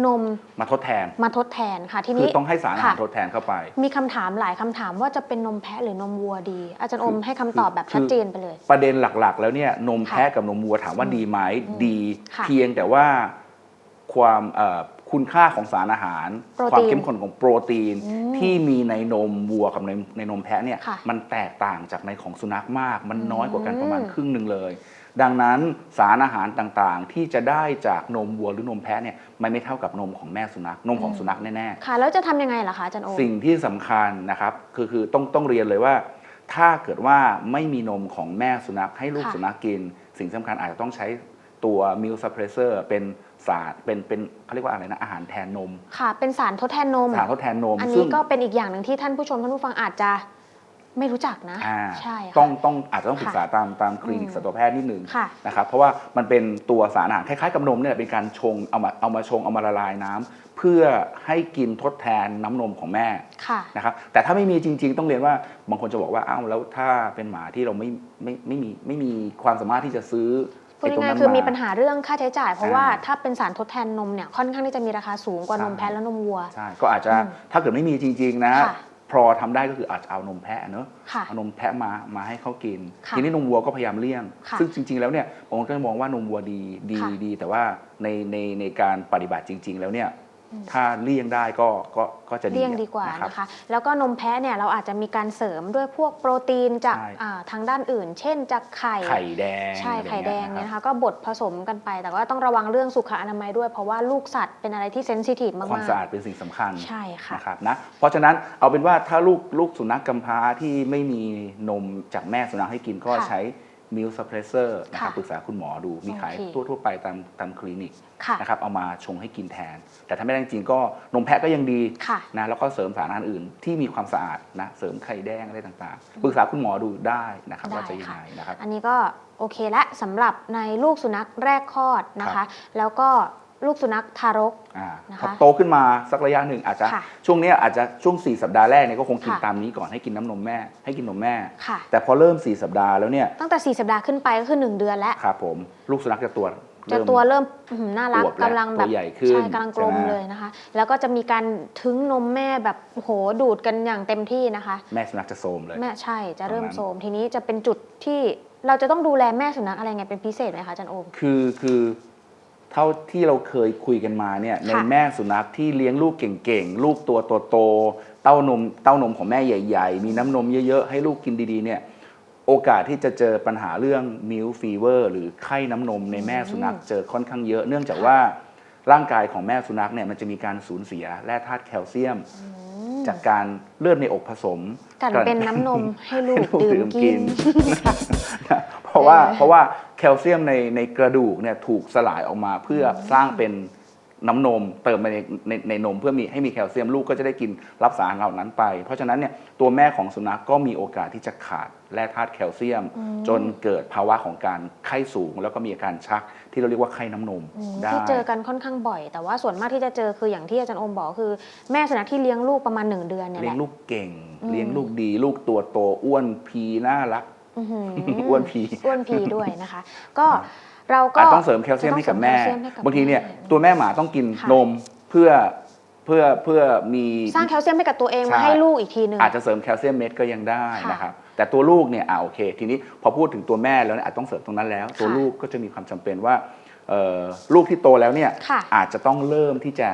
Speaker 1: นม
Speaker 2: มาทดแทน
Speaker 1: มาทดแทนค่ะที
Speaker 2: คือ
Speaker 1: นี้
Speaker 2: ต้องให้สารอาหาร
Speaker 1: ค่ะ
Speaker 2: ทดแทนเข้าไป
Speaker 1: มีคำถามหลายคำถามว่าจะเป็นนมแพะหรือนมวัวดี อาจารย์อมให้คำตอบแบบ
Speaker 2: คือ
Speaker 1: ชัดเจนไปเลย
Speaker 2: ประเด็นหลักๆ แล้วเนี่ยนม
Speaker 1: ค่ะ
Speaker 2: แพะกับนมวัวถามว่าดีไหม
Speaker 1: อืม
Speaker 2: ดี
Speaker 1: ค่ะ
Speaker 2: เพียงแต่ว่าความเอ่อ คุณค่าของสารอาหาร
Speaker 1: โปรตีน
Speaker 2: ความเข้มข้นของโปรตีน
Speaker 1: อืม
Speaker 2: ที่มีในนมวัวกับในในนมแพะเนี่ย
Speaker 1: ค่ะ
Speaker 2: มันแตกต่างจากในของสุนัขมาก มัน
Speaker 1: อืม
Speaker 2: น้อยกว่ากันประมาณครึ่งหนึ่งเลย ดังนั้นสารอาหารต่างๆ ที่จะได้จากนมวัวหรือนมแพะเนี่ยมันไม่เท่ากับนมของแม่สุนัขนมของสุนัขแน่ๆ
Speaker 1: ค่ะแล้วจะทำยังไงล่ะคะอาจารย์โอม
Speaker 2: สิ่งที่สำคัญนะครับคือคือต้องต้องเรียนเลยว่า ถ้าเกิดว่าไม่มีนมของแม่สุนัขให้ลูก
Speaker 1: ค่ะ
Speaker 2: สุนัขกิน สิ่งสำคัญอาจจะต้องใช้ ตัวมิลซัพเพรสเซอร์เป็นสารเป็นเป็นเขาเรียกว่าอะไรนะอาหารแทนนม
Speaker 1: ค่ะ เป็นสารทดแทนนม
Speaker 2: สารทดแทนนม
Speaker 1: อัน
Speaker 2: ซึ่
Speaker 1: นี้
Speaker 2: ง
Speaker 1: ก็เป็นอีกอย่างหนึ่งที่ท่านผู้ชมท่านผู้ฟังอาจจะไม่รู้จักนะ
Speaker 2: อ่า
Speaker 1: ใช่ค่ะ
Speaker 2: ต้องต้องอาจจะต้องศึก
Speaker 1: ค่ะ
Speaker 2: ษาตามตามคลินิก
Speaker 1: อืม
Speaker 2: สัตวแพทย์นิดนึง
Speaker 1: ค่ะ
Speaker 2: นะครับเพราะว่ามันเป็นตัวสารอาหารคล้ายๆกับนมเนี่ยเป็นการชงเอามาเอามาชงเอามาละลายน้ำเพื่อให้กินทดแทนน้ำนมของแม่
Speaker 1: ค่ะ
Speaker 2: นะครับแต่ถ้าไม่มีจริง ๆ ต้องเรียนว่าบางคนจะบอกว่าอ้าวแล้วถ้าเป็นหมาที่เราไม่ไม่ไม่มีไม่มีความสามารถที่จะซื้อ
Speaker 1: พูด
Speaker 2: ไอ้ตรง
Speaker 1: ง่าย
Speaker 2: นั้น
Speaker 1: ๆคือมี
Speaker 2: มา
Speaker 1: ปัญหาเรื่องค่าใช้จ่าย เพราะ
Speaker 2: อ่า
Speaker 1: ว่าถ้าเป็นสารทดแทนนมเนี่ยค่อนข้างที่จะมีราคาสูงกว่า
Speaker 2: ใช่
Speaker 1: นมแพะและนมวัว
Speaker 2: ใช่ก็อาจจะ
Speaker 1: อืม
Speaker 2: ถ้าเกิดไม่มีจริง ๆ นะ
Speaker 1: ค่ะ
Speaker 2: พอทำได้ก็คืออาจจะเอานมแพะเนอะ
Speaker 1: ค่ะ
Speaker 2: เอานมแพะมามาให้เขากิน
Speaker 1: ค่ะ
Speaker 2: ทีนี้นมวัวก็พยายามเลี่ยง
Speaker 1: ค่ะ
Speaker 2: ซึ่งจริง ๆ แล้วเนี่ยบางคนก็มองว่านมวัวดีดี
Speaker 1: ค่ะ
Speaker 2: ดี แต่ว่าในในในการปฏิบัติจริง ๆ แล้วเนี่ย
Speaker 1: อืม
Speaker 2: ถ้าเลี่ยงได้ก็ก็ก็จะดี
Speaker 1: เลี่ยงดีกว่า
Speaker 2: นะครับ
Speaker 1: นะคะ แล้วก็นมแพะเนี่ยเราอาจจะมีการเสริมด้วยพวกโปรตีนจาก
Speaker 2: ใช่
Speaker 1: อ่าทางด้านอื่น เช่นจากไข่
Speaker 2: ไข่แดง
Speaker 1: ใช่
Speaker 2: อะไร
Speaker 1: ไข่แดง
Speaker 2: เงี้
Speaker 1: เนี่ย
Speaker 2: ย
Speaker 1: นะคะก็บดผสมกันไป แต่ว่าต้องระวังเรื่องสุขอนามัยด้วย เพราะว่าลูกสัตว์เป็นอะไรที่เซนซิทีฟ
Speaker 2: ความ
Speaker 1: มาก
Speaker 2: สะอาดเป็นสิ่งสำคัญ
Speaker 1: ๆใช่ค่ะ
Speaker 2: นะครับนะเพราะฉะนั้นเอาเป็นว่าถ้าลูกลูกสุนัขกำพร้าที่ไม่มีนมจากแม่สุนัขให้กินก็
Speaker 1: ค่ะ
Speaker 2: ใช้ มิลซัพเพรสเซอร์นะครับ
Speaker 1: ค่ะ
Speaker 2: ปรึกษาคุณหมอดูมีขาย
Speaker 1: โอเค
Speaker 2: ทั่วๆไปตามตามคลินิก
Speaker 1: ค่ะ
Speaker 2: นะครับเอามาชงให้กินแทน แต่ถ้าไม่ได้จริงๆก็นมแพะก็ยังดี
Speaker 1: ค่ะ
Speaker 2: นะแล้วก็เสริมสารอาหารอื่นที่มีความสะอาดนะเสริมไข่แดงอะไรต่างๆปรึกษาคุณหมอดูได้นะครับ
Speaker 1: ได้
Speaker 2: ว่าจะยัง
Speaker 1: ค่ะ
Speaker 2: ไงนะครับ
Speaker 1: อันนี้ก็โอเคละสำหรับในลูกสุนัขแรกคลอดนะ
Speaker 2: ครั
Speaker 1: คะ
Speaker 2: บ
Speaker 1: แล้วก็ ลูกสุนัขทารก
Speaker 2: อ่า
Speaker 1: นะคะ
Speaker 2: พอโตขึ้นมาสักระยะหนึ่งอาจจะ
Speaker 1: ค่ะ
Speaker 2: ช่วงเนี้ยอาจจะช่วง 4 สัปดาห์แรกเนี่ยก็คงกิน
Speaker 1: ค่ะ
Speaker 2: ตามนี้ก่อนให้กินน้ำนมแม่ ให้กินนมแม่
Speaker 1: ค่ะ
Speaker 2: แต่พอเริ่ม 4 สัปดาห์แล้วเนี่ย
Speaker 1: ตั้งแต่ 4 สัปดาห์ขึ้นไปก็คือ 1 เดือนแล้ว
Speaker 2: ครับผมลูกสุนัขจะตัว
Speaker 1: จะ
Speaker 2: เริ่ม
Speaker 1: ตัวเริ่มอื้อหือน่ารัก
Speaker 2: อวบแล้ว
Speaker 1: กำลังแบบ
Speaker 2: ตัวใหญ่ขึ้น
Speaker 1: ใช่กำลังกลม
Speaker 2: ใช่ไหม
Speaker 1: เลยนะคะ แล้วก็จะมีการทึ้งนมแม่แบบโอ้โหดูดกันอย่างเต็มที่นะคะ
Speaker 2: แม่สุนัขจะโทรมเลย
Speaker 1: แม่ใช่จะเริ่ม
Speaker 2: ประมาณ
Speaker 1: โทรมทีนี้จะเป็นจุดที่เราจะต้องดูแลแม่สุนัขอะไรไงเป็นพิเศษไหมคะอาจันโอม
Speaker 2: คือคือ เท่าที่เราเคยคุยกันมาเนี่ยในแม่สุนัขที่เลี้ยงลูกเก่งๆ ลูกตัวโตๆเต้านมเต้านมของแม่ใหญ่ ๆ มีน้ำนมเยอะๆ ให้ลูกกินดีๆเนี่ยโอกาสที่จะเจอปัญหาเรื่องมิลฟีเวอร์หรือไข้น้ำนมในแม่สุนัขเจอค่อนข้างเยอะ เนื่องจากว่าร่างกายของแม่สุนัขเนี่ยมันจะมีการสูญเสียแร่ธาตุแคลเซียม จากการเลือดในอกผสม
Speaker 1: กันเป็นน้ำนมให้ลูก
Speaker 2: ให้
Speaker 1: ดื่มกิน
Speaker 2: เพราะว่า
Speaker 1: เออ
Speaker 2: เพราะว่าแคลเซียมในในกระดูกเนี่ยถูกสลายออกมาเพื่อสร้างเป็นน้ำนมเติมไปในในในนมเพื่อมีให้มีแคลเซียมลูกก็จะได้กินรับสารเหล่านั้นไป เพราะฉะนั้นเนี่ยตัวแม่ของสุนัขกก็มีโอกาสที่จะขาดแร่ธาตุแคลเซียม จนเกิดภาวะของการไข้สูง แล้วก็มีอาการชักที่เราเรียกว่าไข้น้ำนม
Speaker 1: อืม
Speaker 2: ได้
Speaker 1: ที่เจอกันค่อนข้างบ่อย แต่ว่าส่วนมากที่จะเจอคืออย่างที่อาจารย์โอมบอกคือแม่สุนัขที่เลี้ยงลูกประมาณหนึ่งเดือนเนี่ยแห
Speaker 2: เลี้ยง
Speaker 1: ละ
Speaker 2: ลูกเก่ง
Speaker 1: อืม
Speaker 2: เลี้ยงลูกดี ลูกตัวโตอ้วนพีน่ารัก
Speaker 1: อื้อหือ
Speaker 2: อ้วนพี
Speaker 1: อ้วนพีด้วยนะคะ ก็เราก็
Speaker 2: อาจต้องเสริมแคลเซียมให้กับแม่
Speaker 1: จะต้องเสริมแคลเซียมให้กับบา
Speaker 2: งทีเนี่ย
Speaker 1: แม่
Speaker 2: ตัวแม่หมาต้องกิน
Speaker 1: ค่ะ
Speaker 2: นมเพื่อเพื่อเพื่อมี
Speaker 1: สร้างแคลเซียมให้กับตัวเอง
Speaker 2: ใช่
Speaker 1: มาให้ลูกอีกทีหนึ่ง
Speaker 2: อาจจะเสริมแคลเซียมเม็ดก็ยังได้
Speaker 1: ค่ะ
Speaker 2: นะครับแต่ตัวลูกเนี่ยอ่าโอเค ทีนี้พอพูดถึงตัวแม่แล้วเนี่ยอาจต้องเสริมตรงนั้นแล้ว ตัว
Speaker 1: ค่ะ
Speaker 2: ลูกก็จะมีความจำเป็นว่าเอ่อลูกที่โตแล้วเนี่ย
Speaker 1: ค่ะ
Speaker 2: อาจจะต้องเริ่มที่จะ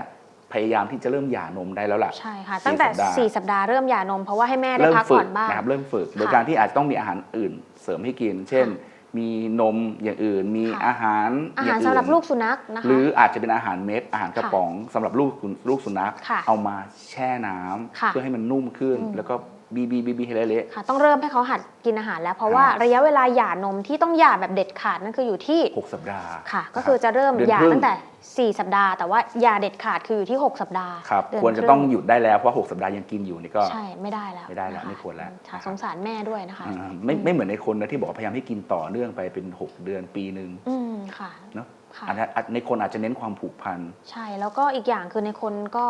Speaker 2: พยายามที่จะเริ่มหย่านมได้แล้วล่ะ
Speaker 1: ใช่ค่ะ
Speaker 2: สี่
Speaker 1: ตั้งแต่
Speaker 2: สัปดาห์
Speaker 1: 4สัปดาห์เริ่มหย่านมเพราะว่าให้แม่ได้
Speaker 2: เริ่ม
Speaker 1: พัก
Speaker 2: ฝึ
Speaker 1: ผ่อกนบ้าง
Speaker 2: นะครับเริ่มฝึก โดย
Speaker 1: ค่ะ
Speaker 2: การที่อาจจะต้องมีอาหารอื่นเสริมให้กิน เช่น
Speaker 1: ค่ะ
Speaker 2: มีนมอย่างอื่น มี
Speaker 1: ค่ะ
Speaker 2: อาหาร
Speaker 1: อา
Speaker 2: อ
Speaker 1: หาร
Speaker 2: ย่าง
Speaker 1: สำหรับ
Speaker 2: อื่น
Speaker 1: ลูกสุนัขนะคะ
Speaker 2: หรืออาจจะเป็นอาหารเม็ดอาหารกระ
Speaker 1: ค่ะ
Speaker 2: ป๋องสำหรับลูกลูกสุนัข
Speaker 1: ค่ะ
Speaker 2: เอามาแช่น้ำ
Speaker 1: ค่ะ
Speaker 2: เพื่อให้มันนุ่มขึ้น
Speaker 1: อืม
Speaker 2: แล้วก็ บีบีบีบีให้เละ
Speaker 1: ค่ะต้องเริ่มให้เขาหัดกินอาหารแล้ว เพราะ
Speaker 2: อ่า
Speaker 1: ว่าระยะเวลาหย่านมที่ต้องหย่าแบบเด็ดขาดนั่นคืออยู่ที่
Speaker 2: ๆหกสัปดาห์
Speaker 1: ค่ะ ก็
Speaker 2: นรับ
Speaker 1: คือจะเริ่ม
Speaker 2: เดือน
Speaker 1: หย่า
Speaker 2: ครึ่ง
Speaker 1: ตั้งแต่ 4 สัปดาห์ แต่ว่าหย่าเด็ดขาดคืออยู่ที่ 6 สัปดาห์
Speaker 2: ครับ
Speaker 1: เดืน
Speaker 2: ควรจะ
Speaker 1: รึ่
Speaker 2: ต้องหยุดได้แล้วเพราะ6สัปดาห์ยังกินอยู่นี่ก็
Speaker 1: ใช่ไม่ได้แล้ว
Speaker 2: ไม่ได้แล้ว
Speaker 1: นะคะ
Speaker 2: ไม่ควรแล้ว
Speaker 1: ค่ะสงสารแม่ด้วยนะคะ
Speaker 2: อ่าไม่ไม่เหมือนในคนนะที่บอกว่าพยายามให้กินต่อเนื่องไปเป็น 6 เดือนปีหนึ่ง
Speaker 1: อืมค่ะ
Speaker 2: เนาะ
Speaker 1: ค่ะ
Speaker 2: อันนั้นในคนอาจจะเน้นความผูกพัน
Speaker 1: ใช่แล้วก็อีกอย่างคือในคนก็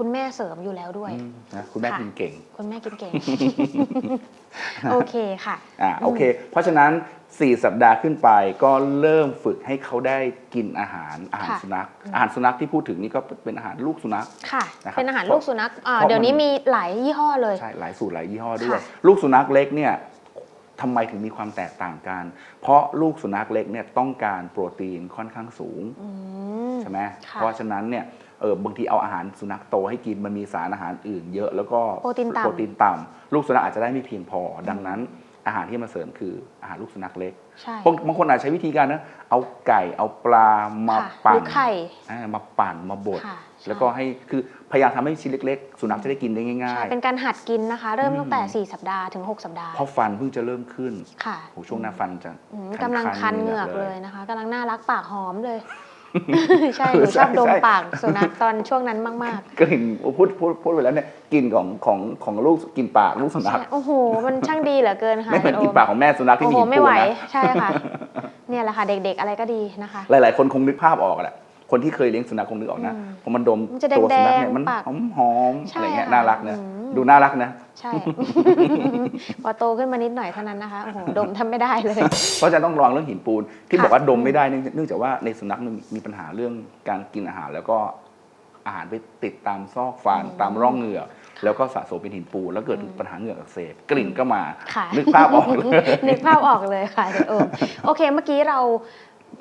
Speaker 1: คุณแม่เสริมอยู่แล้วด้วย
Speaker 2: อืมนะคุณแม่
Speaker 1: ค่ะ
Speaker 2: กินเก่ง
Speaker 1: คุณแม่กินเก่ง โอเคค่ะ
Speaker 2: อ่าโอเค เพราะฉะนั้น 4 สัปดาห์ขึ้นไปก็เริ่มฝึกให้เขาได้กินอาหารอาหาร
Speaker 1: ค่ะ
Speaker 2: สุนัข อาหารสุนัขที่พูดถึงนี่ก็เป็นอาหารลูกสุนัข
Speaker 1: ค่ะ
Speaker 2: นะครับ
Speaker 1: เป็นอาหารลูกสุนัขอ่า
Speaker 2: เพราะ
Speaker 1: เดี๋ยวนี้
Speaker 2: มัน
Speaker 1: มีหลายยี่ห้อเลย
Speaker 2: ใช่หลายสูตรหลายยี่ห้อด้วย
Speaker 1: ค่ะ
Speaker 2: ลูกสุนัขเล็กเนี่ยทำไมถึงมีความแตกต่างกัน เพราะลูกสุนัขเล็กเนี่ยต้องการโปรตีนค่อนข้างสูง
Speaker 1: อืม
Speaker 2: ใช่ไหม
Speaker 1: ค่ะ
Speaker 2: เพราะฉะนั้นเนี่ย เออบางทีเอาอาหารสุนัขโตให้กินมันมีสารอาหารอื่นเยอะแล้วก็
Speaker 1: โปรตีนต่ำ
Speaker 2: โปรตีนต่ำลูกสุนัขอาจจะได้ไม่เพียงพอ ดังนั้นอาหารที่มาเสริมคืออาหารลูกสุนัขเล็ก
Speaker 1: ใช่
Speaker 2: บางบางคนอาจใช้วิธีการนะเอาไก่เอาปลามา
Speaker 1: ค่ะ
Speaker 2: ปั่
Speaker 1: ห
Speaker 2: น
Speaker 1: รือไข่
Speaker 2: อ่ามาปั่นมาบด
Speaker 1: ค่ะใช่
Speaker 2: แล้วก็ให้คือพยายามทำให้ชิ้นเล็กๆ สุนัขจะได้กินได้ง่า
Speaker 1: ใช่
Speaker 2: ย
Speaker 1: เป็นการหัดกินนะคะ เริ่มตั้งแต่
Speaker 2: อืม
Speaker 1: 4สัปดาห์ถึง 6 สัปดาห์
Speaker 2: ๆเพราะฟันเพิ่งจะเริ่มขึ้น
Speaker 1: ค่ะ
Speaker 2: โหช่วงหน้าฟันจะ
Speaker 1: อืม
Speaker 2: คันๆ
Speaker 1: กำลังคันเหงือก
Speaker 2: เล
Speaker 1: เลย
Speaker 2: ย
Speaker 1: นะคะกำลังน่ารักปากหอมเลย ใช่หนูชอบ
Speaker 2: ใช่
Speaker 1: ดม
Speaker 2: ใช่
Speaker 1: ปากสุนัขตอนช่วงนั้นมาก
Speaker 2: กลิ่นพูดพูดพูดไปแล้วเนี่ยกลิ่นของของของลูกกลิ่นปากลูกสุ
Speaker 1: ๆ
Speaker 2: นั
Speaker 1: ใช่
Speaker 2: ข
Speaker 1: โอ้โห มันช่างดีเหลือเกินค่ะ
Speaker 2: ไม่เหมือน
Speaker 1: โอ
Speaker 2: กลิ่นปากของแม่สุนัขที่
Speaker 1: โอ้
Speaker 2: มี
Speaker 1: โห
Speaker 2: หิน
Speaker 1: ไม่
Speaker 2: ปู
Speaker 1: ไหว
Speaker 2: นนะ
Speaker 1: ใช่ค่ะ เนี่ยแหละค่ะ เด็กๆอะไรก็ดีนะคะ
Speaker 2: หลาย ๆ คนคงนึกภาพออกแหละ คนที่เคยเลี้ยงสุนัขคงนึกออกนะ
Speaker 1: อืม
Speaker 2: พอมันดม
Speaker 1: มันจะ
Speaker 2: ตัวสุนัข
Speaker 1: แด
Speaker 2: เนี่
Speaker 1: ง
Speaker 2: ย
Speaker 1: ๆ
Speaker 2: มัน
Speaker 1: ปาก
Speaker 2: หอมหอมๆ
Speaker 1: ใช่
Speaker 2: อะไรเงี้ย
Speaker 1: ค่ะ
Speaker 2: น่ารักนะ
Speaker 1: อืม
Speaker 2: ดูน่ารักนะ
Speaker 1: ใช่ พอโตขึ้นมานิดหน่อยเท่านั้นนะคะโอ้โหดมทำไม่ได้เลย
Speaker 2: เพราะฉะนั้นต้องระวังเรื่องหินปูนที่
Speaker 1: ค่ะ
Speaker 2: บอกว่าดมไม่ได้เนื่องเนื่องจากว่าในสุนัขมันมีมีปัญหาเรื่องการกินอาหาร แล้วก็อาหารไปติดตามซอกฟันตามร่องเหงือกแล้วก็สะสมเป็นหินปูนแล้วเกิดปัญหาเหงือกอักเสบกลิ่นก็มา
Speaker 1: ค่ะ
Speaker 2: นึกภาพออกเลย
Speaker 1: นึกภาพออกเลยค่ะเดี๋ยวโอมโอเค เมื่อกี้เรา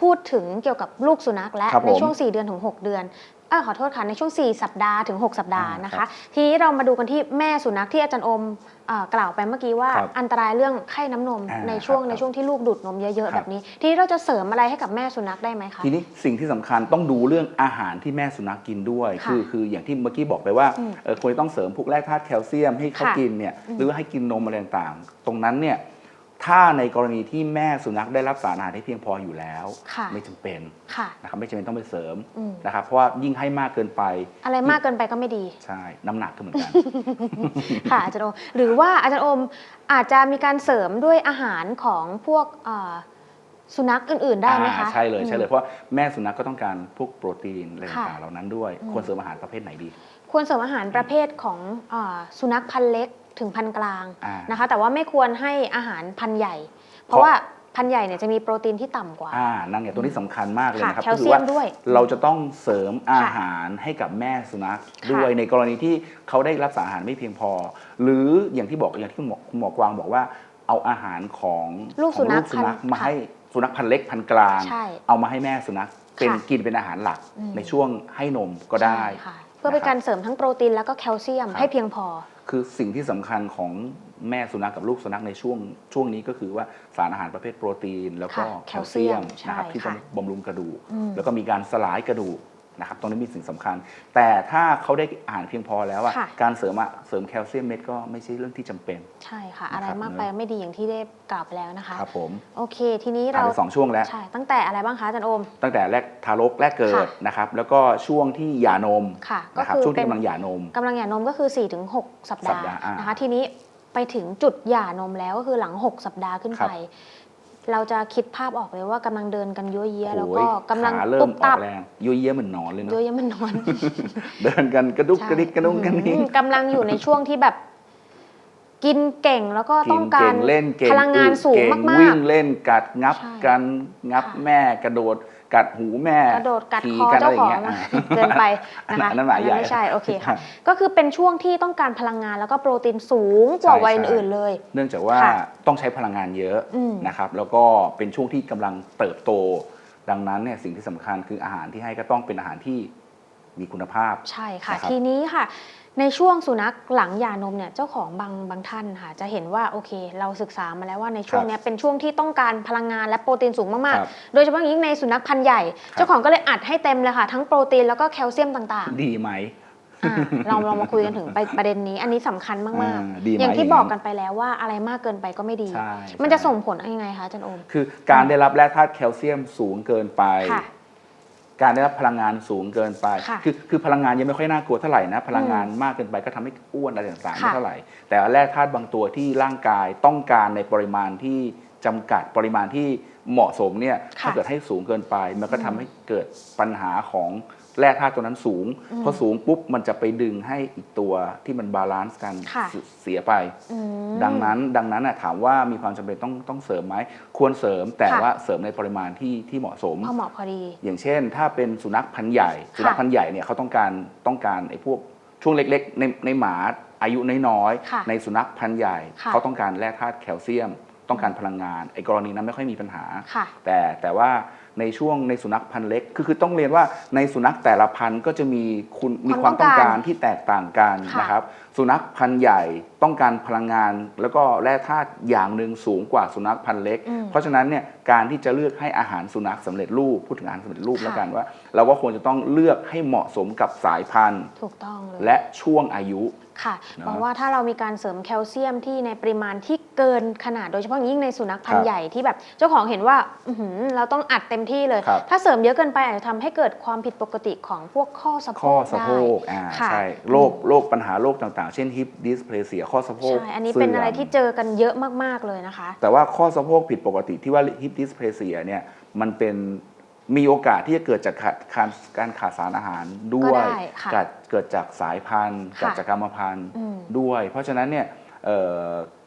Speaker 1: พูดถึงเกี่ยวกับลูกสุนัขและ
Speaker 2: ครับผม
Speaker 1: ในช่วง 4 เดือนถึง 6 เดือนเออขอโทษค่ะในช่วง 4 สัปดาห์ถึง 6 สัปดาห์
Speaker 2: อ่าน
Speaker 1: นะ
Speaker 2: ครั
Speaker 1: คะ
Speaker 2: บ
Speaker 1: ทีนี้เรามาดูกันที่แม่สุนัขที่อาจารย์อมเอ่อกล่าวไปเมื่อกี้ว่า
Speaker 2: ครับ
Speaker 1: อันตรายเรื่องไข้น้ำนม
Speaker 2: อ่า
Speaker 1: ในช่วง
Speaker 2: ครับ
Speaker 1: ในช่วงที่ลูกดูดนมเยอะ
Speaker 2: ครั
Speaker 1: ๆ
Speaker 2: บ
Speaker 1: แบบนี้ ทีนี้เราจะเสริมอะไรให้กับแม่สุนัขได้ไหมคะ
Speaker 2: ทีนี้สิ่งที่สำคัญต้องดูเรื่องอาหารที่แม่สุนัขกินด้วย
Speaker 1: ค่ะ
Speaker 2: คือคืออย่างที่เมื่อกี้บอกไปว่า
Speaker 1: อืม
Speaker 2: เออควรจะต้องเสริมพวกแร่ธาตุแคลเซียมให้เขา
Speaker 1: ค่ะ
Speaker 2: กินเนี่ย
Speaker 1: อืม
Speaker 2: หรือว่าให้กินนมอะไรต่างๆ ตรงนั้นเนี่ย ถ้าในกรณีที่แม่สุนัขได้รับสารอาหารที่เพียงพออยู่แล้ว
Speaker 1: ค่ะ
Speaker 2: ไม่จำเป็น
Speaker 1: ค่ะ
Speaker 2: นะครับไม่จำเป็นต้องไปเสริม
Speaker 1: อืม
Speaker 2: นะครับเพราะว่ายิ่งให้มากเกินไป
Speaker 1: อะไรมากเกินไปก็ไม่ดี
Speaker 2: ใช่น้ำหนักก็เหมือนกัน
Speaker 1: ค่ะอาจารย์โอมหรือว่าอาจารย์โอมอาจจะมีการเสริมด้วยอาหารของพวกเอ่อสุนัขอื่น ๆ ได้ไหมคะ
Speaker 2: อ่าใช่เลยใช่เลย
Speaker 1: อืม
Speaker 2: เพราะแม่สุนัขก็ต้องการพวกโปรตีนอะไร
Speaker 1: ค่ะ
Speaker 2: ต่างๆเหล่านั้นด้วย
Speaker 1: อืม
Speaker 2: ควรเสริมอาหารประเภทไหนดี
Speaker 1: ควรเสริมอาหารประเภทของเออสุนัขพันธุ์เล็ก ถึงพันธุ์กลาง
Speaker 2: อ่าน
Speaker 1: นะคะ แต่ว่าไม่ควรให้อาหารพันธุ์ใหญ่ เพ
Speaker 2: เพราะ
Speaker 1: ราะว่าพันธุ์ใหญ่เนี่ยจะมีโปรตีนที่ต่ำกว่า
Speaker 2: อ่านั่นไงตัวนี้สำคัญมากเลย
Speaker 1: ค่ะ
Speaker 2: นะครับ
Speaker 1: แคล
Speaker 2: ก็คื
Speaker 1: เซีย
Speaker 2: ว่าม
Speaker 1: ด้วย
Speaker 2: เราจะต้องเสริมอาหารให้กับแม่สุนัข
Speaker 1: ค่ะ
Speaker 2: ด้วยในกรณีที่เขาได้รับสารอาหารไม่เพียงพอ หรืออย่างที่บอกอย่างที่คุณหมอคุณหมอกวางบอกว่า เอาอาหารของ
Speaker 1: ลูก
Speaker 2: ของ
Speaker 1: สุนัข
Speaker 2: สุนัข
Speaker 1: พันธุ์
Speaker 2: มา
Speaker 1: ค่ะ
Speaker 2: ให้สุนัขพันธุ์เล็กพันธุ์กลาง
Speaker 1: ใช่
Speaker 2: เอามาให้แม่สุนัขเป็น
Speaker 1: ค่ะ
Speaker 2: กินเป็นอาหารหลัก
Speaker 1: อืม
Speaker 2: ในช่วงให้นมก็ได้
Speaker 1: ใช่ค่ะ เพื่อเป็นการเสริมทั้งโปรตีนแล้วก็แคลเซียม
Speaker 2: ครับ
Speaker 1: ให้เพียงพอ
Speaker 2: คือสิ่งที่สำคัญของแม่สุนัขกับลูกสุนัขในช่วงช่วงนี้ก็คือว่าสารอาหารประเภทโปรตีน แล้วก็
Speaker 1: ค่ะ
Speaker 2: แคลเซียม
Speaker 1: แคลเซียม
Speaker 2: นะครับ
Speaker 1: ใช่
Speaker 2: ที่ต้อง
Speaker 1: ค่ะ
Speaker 2: บำรุงกระดูก
Speaker 1: อืม
Speaker 2: แล้วก็มีการสลายกระดูก นะครับตรงนี้มีสิ่งสำคัญ แต่ถ้าเขาได้อาหารเพียงพอแล้วอะ
Speaker 1: ค่ะ
Speaker 2: การเสริมอะเสริมแคลเซียมเม็ดก็ไม่ใช่เรื่องที่จำเป็น
Speaker 1: ใช่ค่ะ
Speaker 2: นะครับ
Speaker 1: อะไรมากไปไม่ดีอย่างที่ได้กล่าวไปแล้วนะคะ
Speaker 2: ครับผม
Speaker 1: โอเค ทีนี้
Speaker 2: ผ่าน
Speaker 1: เรา
Speaker 2: ไปสองช่วงแล้ว
Speaker 1: ใช่ตั้งแต่อะไรบ้างคะอาจารย์โอม
Speaker 2: ตั้งแต่แรกทารกแรกเกิด
Speaker 1: ค่ะ
Speaker 2: นะครับแล้วก็ช่วงที่หย่านม
Speaker 1: ค่ะก็
Speaker 2: นะครับ
Speaker 1: คือ
Speaker 2: ช่วง
Speaker 1: เป็
Speaker 2: ที่
Speaker 1: น
Speaker 2: กำลังหย่านม
Speaker 1: กำลังหย่านมก็คือ 4-6 สัป
Speaker 2: สั
Speaker 1: ดา
Speaker 2: ป
Speaker 1: ห์
Speaker 2: ดาห์อ่าน
Speaker 1: นะคะทีนี้ไปถึงจุดหย่านมแล้วก็คือหลัง 6 สัปดาห์ขึ้น
Speaker 2: ครับ
Speaker 1: ไป เราจะคิดภาพออกเลยว่ากำลังเดินกันยั่วเยียแล้ว
Speaker 2: โอ้
Speaker 1: ก็
Speaker 2: ย
Speaker 1: กำลัง
Speaker 2: ขาเริ่
Speaker 1: ตุ
Speaker 2: ม
Speaker 1: บ
Speaker 2: ออ
Speaker 1: ตั
Speaker 2: ก
Speaker 1: บ
Speaker 2: แรงยุ่ยเยี่ยเหมือนหนอนเลยเนาะ
Speaker 1: ยั่วเยียมันนอน
Speaker 2: เดินกันกระดุก
Speaker 1: ใช่
Speaker 2: กระดิกกระดุงกระดิก
Speaker 1: อืมกำลังอยู่ในช่วงที่แบบกินเก่งแล้วก็
Speaker 2: กิ
Speaker 1: ต้อนงกา
Speaker 2: เก่
Speaker 1: รง
Speaker 2: เล่นเก่ง
Speaker 1: พลังงานสูง
Speaker 2: เก่
Speaker 1: มาก
Speaker 2: วิ่งเล่นกัดงับ
Speaker 1: ใช่
Speaker 2: กันงับ
Speaker 1: ค่ะ
Speaker 2: แม่กระโดด กัดหูแม่
Speaker 1: กระโดดกัด
Speaker 2: ขี่
Speaker 1: คอ
Speaker 2: กัน
Speaker 1: เจ้า
Speaker 2: อะไร
Speaker 1: ของ
Speaker 2: ย่ย
Speaker 1: มา
Speaker 2: อะ
Speaker 1: เกินไปนะคะ
Speaker 2: อันนั้นหมายใหญ่
Speaker 1: ไม่ใช่โอเคค่ะก็คือเป็นช่วงที่ต้องการพลังงานแล้วก็โปรตีนสูงกว่า
Speaker 2: ใช่
Speaker 1: วัย
Speaker 2: ใช่
Speaker 1: อื่นๆเลย
Speaker 2: เนื่องจากว่า
Speaker 1: ค่ะ
Speaker 2: ต้องใช้พลังงานเยอะ
Speaker 1: อืม
Speaker 2: นะครับแล้วก็เป็นช่วงที่กำลังเติบโต ดังนั้นเนี่ยสิ่งที่สำคัญคืออาหารที่ให้ก็ต้องเป็นอาหารที่มีคุณภาพ
Speaker 1: ใช่ค่ะ
Speaker 2: นะครับ
Speaker 1: ทีนี้ค่ะ ในช่วงสุนัขหลังหย่านมเนี่ยเจ้าของบางบางท่านค่ะจะเห็นว่าโอเค เราศึกษามาแล้วว่าในช่วงเนี้ยเป็นช่วงที่ต้องการพลังงานและโปรตีนสูงมาก
Speaker 2: ครับ
Speaker 1: ๆ โดยเฉพาะอย่างยิ่งในสุนัขพันธุ์ใหญ่เจ้าของก็เลยอัดให้เต็มเลยค่ะ ทั้งโปรตีนแล้วก็แคลเซียมต่างๆ
Speaker 2: ดีไหม
Speaker 1: อ่าเราเรามาคุยกันถึงประประเด็นนี้ อันนี้สำคัญมาก
Speaker 2: อ่าดีไหม
Speaker 1: ๆ อย่างที่
Speaker 2: อย่างนั้น
Speaker 1: บอกกันไปแล้วว่าอะไรมากเกินไปก็ไม่ดี
Speaker 2: ใช่
Speaker 1: มันจะ
Speaker 2: ใช่
Speaker 1: ส่งผลยังไงคะอาจารย์โอม
Speaker 2: คือการได้รับแร่ธาตุแคลเซียมสูงเกินไป
Speaker 1: ค่ะ
Speaker 2: การได้รับพลังงานสูงเกินไป
Speaker 1: ค่ะ
Speaker 2: คือคือพลังงานยังไม่ค่อยน่ากลัวเท่าไหร่นะ พลังงานมากเกินไปก็ทำให้อ้วนอะไรต่างๆ
Speaker 1: ค่ะ
Speaker 2: ไม่เท่าไหร่ แต่แร่ธาตุบางตัวที่ร่างกายต้องการในปริมาณที่จำกัดปริมาณที่เหมาะสมเนี่ย
Speaker 1: ค่ะ
Speaker 2: ถ้าเกิดให้สูงเกินไป มันก็
Speaker 1: อืม
Speaker 2: ทำให้เกิดปัญหาของ แร่ธาตุตัวนั้นสูง
Speaker 1: อืม
Speaker 2: พอสูงปุ๊บมันจะไปดึงให้อีกตัวที่มันบาลานซ์กัน
Speaker 1: ค่ะ
Speaker 2: เสียไป
Speaker 1: อืม
Speaker 2: ดังนั้นดังนั้นน่ะถามว่ามีความจำเป็นต้องต้องเสริมไหมควรเสริมแต่
Speaker 1: ค่ะ
Speaker 2: ว่าเสริมในปริมาณที่ที่เหมาะสม
Speaker 1: พอเหมาะพอดี
Speaker 2: อย่างเช่น ถ้าเป็นสุนัขพันธุ์ใหญ่สุนัขพันธุ์ใหญ่เนี่ยเขาต้องการต้องการไอ้พวกช่วงเล็กๆ ในในหมาอายุน้อย
Speaker 1: ค่ะ
Speaker 2: ๆในสุนัขพันธุ์ใหญ่
Speaker 1: ค่ะ
Speaker 2: เขาต้องการแร่ธาตุแคลเซียม ต้องการพลังงานไอ้กรณีนั้นไม่ค่อยมีปัญหา
Speaker 1: ค่ะ
Speaker 2: แต่แต่ว่า ในช่วงในสุนัขพันธุ์เล็กคือคือต้องเรียนว่าในสุนัขแต่ละพันธุ์ก็จะมีคุณมีความม
Speaker 1: คาวต้
Speaker 2: ต้
Speaker 1: อ
Speaker 2: องง
Speaker 1: การ
Speaker 2: การที่แตกต่างกัน
Speaker 1: ค่ะ
Speaker 2: นะครับ สุนัขพันธุ์ใหญ่ต้องการพลังงาน แล้วก็แร่ธาตุอย่างหนึ่งสูงกว่าสุนัขพันธุ์เล็ก
Speaker 1: อืม
Speaker 2: เพราะฉะนั้นเนี่ยการที่จะเลือกให้อาหารสุนัขสำเร็จรูปพูดถึงอาหารสำเร็จรูป
Speaker 1: ค่ะ
Speaker 2: แล้วกันว่า เราก็ควรจะต้องเลือกให้เหมาะสมกับสายพันธุ์
Speaker 1: ถูกต้องเลย
Speaker 2: และช่วงอายุ
Speaker 1: ค่ะ
Speaker 2: เนอะ
Speaker 1: เพราะว่าถ้าเรามีการเสริมแคลเซียมที่ในปริมาณที่ เกินขนาดโดยเฉพาะอย่างยิ่งในสุนัขพัน
Speaker 2: ครั
Speaker 1: ธุ์
Speaker 2: บ
Speaker 1: ใหญ่ที่แบบ เจ้าของเห็นว่าอื้อหือเราต้องอัดเต็มที่เลย
Speaker 2: ครับ
Speaker 1: ถ้าเสริมเยอะเกินไปอาจจะทำให้เกิดความผิดปกติของพวกข้อสะโพ
Speaker 2: ข้อกสะโพก
Speaker 1: ได้
Speaker 2: อ่า
Speaker 1: ค่ะ
Speaker 2: ใช่โรคโรคปัญหาโรคต่างๆ เช่นฮิปดิสเพลเซียข้อสะโพก
Speaker 1: ใช่อันนี้เป็นอะไร
Speaker 2: สื่ม
Speaker 1: ที่เจอกันเยอะมากๆเลยนะคะ
Speaker 2: แต่ว่าข้อสะโพกผิดปกติที่ว่าฮิปดิสเพลเซียเนี่ยมันเป็นมีโอกาสที่จะเกิดจากขาดการการขาดสารอาหารด้ว
Speaker 1: ก็
Speaker 2: ย
Speaker 1: ได้ค่ะ
Speaker 2: เกิดเกิดจากสายพันธุ์
Speaker 1: ค่ะ
Speaker 2: เกิดจากกรรมพันธุ์
Speaker 1: อืม
Speaker 2: ด้วย เพราะฉะนั้นเนี่ยเอ่อ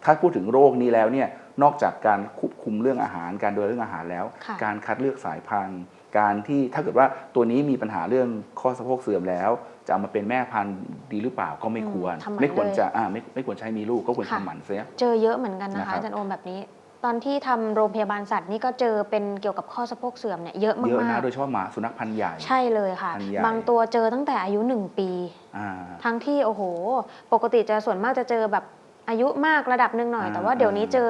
Speaker 2: ถ้าพูดถึงโรคนี้แล้วเนี่ยนอกจากการควบคุมเรื่องอาหาร การดูแลเรื่องอาหารแล้ว
Speaker 1: ค่ะ
Speaker 2: การคัดเลือกสายพันธุ์ การที่ถ้าเกิดว่าตัวนี้มีปัญหาเรื่องข้อสะโพกเสื่อมแล้ว จะเอามาเป็นแม่พันธุ์ดีหรือเปล่าก็ไม่ควร
Speaker 1: อืมทำหมัน
Speaker 2: ไม่ควร
Speaker 1: เลย
Speaker 2: จะอ่าไม่ไม่ควรใช้มีลูกก็ควร
Speaker 1: ค่ะ
Speaker 2: ทำหมันเสีย
Speaker 1: เจอเยอะเหมือนกันนะ
Speaker 2: นะครั
Speaker 1: คะ
Speaker 2: บ
Speaker 1: อาจารย์โอมแบบนี้ตอนที่ทำโรงพยาบาลสัตว์นี่ก็เจอเป็นเกี่ยวกับข้อสะโพกเสื่อมเนี่ยเยอะมา
Speaker 2: เยอะ
Speaker 1: ก
Speaker 2: นะโดยเฉพาะหมาสุนัขพันธุ์ใหญ่
Speaker 1: ๆใช่เลยค่ะ
Speaker 2: พันธุ์ใหญ่
Speaker 1: บางตัวเจอตั้งแต่อายุหนึ่งปี
Speaker 2: อ่า
Speaker 1: ทั้งที่โอ้โห ปกติจะส่วนมากจะเจอแบบ อายุมากระดับหนึ่งหน่อย
Speaker 2: อ่า
Speaker 1: แต่ว่าเดี๋ยวนี้เจอ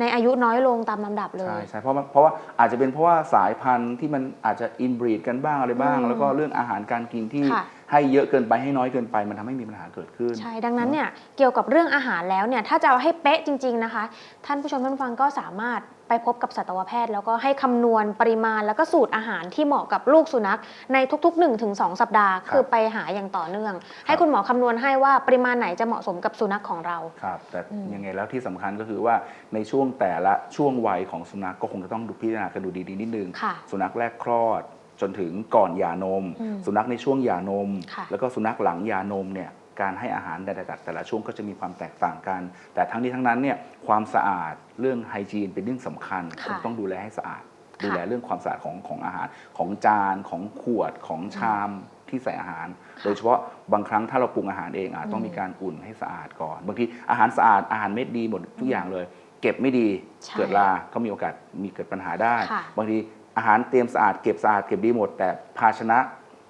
Speaker 1: ในอายุน้อยลงตามลำดับเล
Speaker 2: ใช่
Speaker 1: ย
Speaker 2: ใช่เพราะมันเพราะว่าอาจจะเป็นเพราะว่าสายพันธุ์ที่มันอาจจะอินบรีดกันบ้างอะไรบ้าง
Speaker 1: อืม
Speaker 2: แล้วก็เรื่องอาหารการกินที่
Speaker 1: ค่ะ
Speaker 2: ให้เยอะเกินไปให้น้อยเกินไป มันทำให้มีปัญหาเกิดขึ้น
Speaker 1: ใช่ ดังนั้นเนี่ยเกี่ยวกับเรื่องอาหารแล้วเนี่ยถ้าจะเอาให้เป๊ะจริง ๆนะคะ ท่านผู้ชมท่านผู้ฟังก็สามารถ ไปพบกับสัตวแพทย์ แล้วก็ให้คำนวณปริมาณแล้วก็สูตรอาหารที่เหมาะกับลูกสุนัข ในทุก ๆ1-2สัปดาห์
Speaker 2: ครับ
Speaker 1: คือไปหาอย่างต่อเนื่อง ให้คุณหมอคำนวณให้ว่าปริมาณไหนจะเหมาะสมกับสุนัขของเรา
Speaker 2: ครับแต่
Speaker 1: อืม
Speaker 2: ยังไงแล้วที่สำคัญก็คือว่าในช่วงแต่ละช่วงวัยของสุนัขก็คงจะต้องดูพิจารณากันดูดีๆนิดนึง
Speaker 1: ค่ะ
Speaker 2: สุนัขแรกคลอดจนถึงก่อนหย่านม
Speaker 1: อืม
Speaker 2: สุนัขในช่วงหย่านม
Speaker 1: ค่ะ
Speaker 2: แล้วก็สุนัขหลังหย่านมเนี่ย การให้อาหารแต่ละแต่ละช่วงก็จะมีความแตกต่างกัน แต่ทั้งนี้ทั้งนั้นเนี่ยความสะอาดเรื่องไฮจีนเป็นเรื่องสำคัญ
Speaker 1: ค่ะ
Speaker 2: คงต้องดูแลให้สะอาด
Speaker 1: ค่ะ
Speaker 2: ดูแลเรื่องความสะอาดของของอาหารของจานของขวดของชามที่ใส่อาหาร
Speaker 1: ค่ะ
Speaker 2: โดยเฉพาะบางครั้งถ้าเราปรุงอาหารเองอาจต้อง
Speaker 1: อืม
Speaker 2: มีการอุ่นให้สะอาดก่อน บางทีอาหารสะอาดอาหารเม็ดดีหมดทุกอย่างเลย เก็บไม่ดี
Speaker 1: ใช่
Speaker 2: เกิดราก็มีโอกาสมีเกิดปัญหาได้
Speaker 1: ค่ะ
Speaker 2: บางทีอาหารเตรียมสะอาดเก็บสะอาดเก็บดีหมด แต่ภาชนะ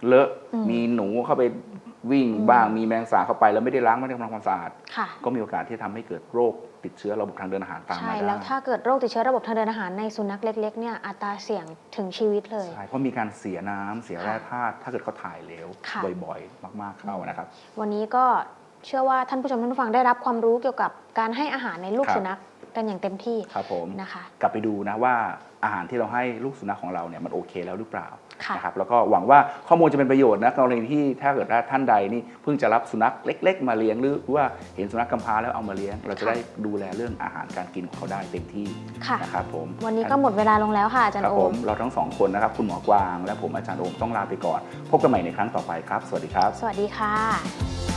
Speaker 2: เลอะ
Speaker 1: อืม
Speaker 2: มีหนูเข้าไป วิ่ง
Speaker 1: อืม
Speaker 2: บ้างมีแมงสาบเข้าไปแล้วไม่ได้ล้างไม่ได้ทำความสะอาด
Speaker 1: ค่ะ
Speaker 2: ก็มีโอกาสที่จะทำให้เกิดโรคติดเชื้อระบบทางเดินอาหารตาม
Speaker 1: ใช่
Speaker 2: มาได้
Speaker 1: แล้วถ้าเกิดโรคติดเชื้อระบบทางเดินอาหารในสุนัขเล็กๆเนี่ยอัตราเสี่ยงถึงชีวิตเลย
Speaker 2: ใช่เพราะมีการเสียน้ำเสียแร่ธาตุถ้าเกิดเขาถ่ายเหลว
Speaker 1: ค่ะ
Speaker 2: บ่อยๆ มากๆเข้านะครับ
Speaker 1: วันนี้ก็เชื่อว่าท่านผู้ชมท่านผู้ฟังได้รับความรู้เกี่ยวกับการให้อาหารในลูก
Speaker 2: ครับ
Speaker 1: สุนัขกันอย่างเต็มที่
Speaker 2: ครับผม
Speaker 1: นะคะ
Speaker 2: กลับไปดูนะว่าอาหารที่เราให้ลูกสุนัขของเราเนี่ยมันโอเคแล้วหรือเปล่า
Speaker 1: ค่ะ
Speaker 2: นะครับแล้วก็หวังว่าข้อมูลจะเป็นประโยชน์นะกรณีที่ถ้าเกิดว่าท่านใดนี่เพิ่งจะรับสุนัขเล็ก ๆ มาเลี้ยงหรือว่าเห็นสุนัขกำพร้าแล้วเอามาเลี้ยง เราจะได้ดูแลเรื่องอาหารการกินของเขาได้เต็มที่
Speaker 1: ค่ะ
Speaker 2: นะครับผม
Speaker 1: วันนี้ก็หมดเวลาลงแล้วค่ะอาจาร
Speaker 2: ครั
Speaker 1: ย์
Speaker 2: บ
Speaker 1: โอ
Speaker 2: ผมม เราทั้งสองคนนะครับ คุณหมอกวาง และผมอาจารย์โอมต้องลาไปก่อน พบกันใหม่ในครั้งต่อไปครับ สวัสดีครับ
Speaker 1: สวัสดีค่ะ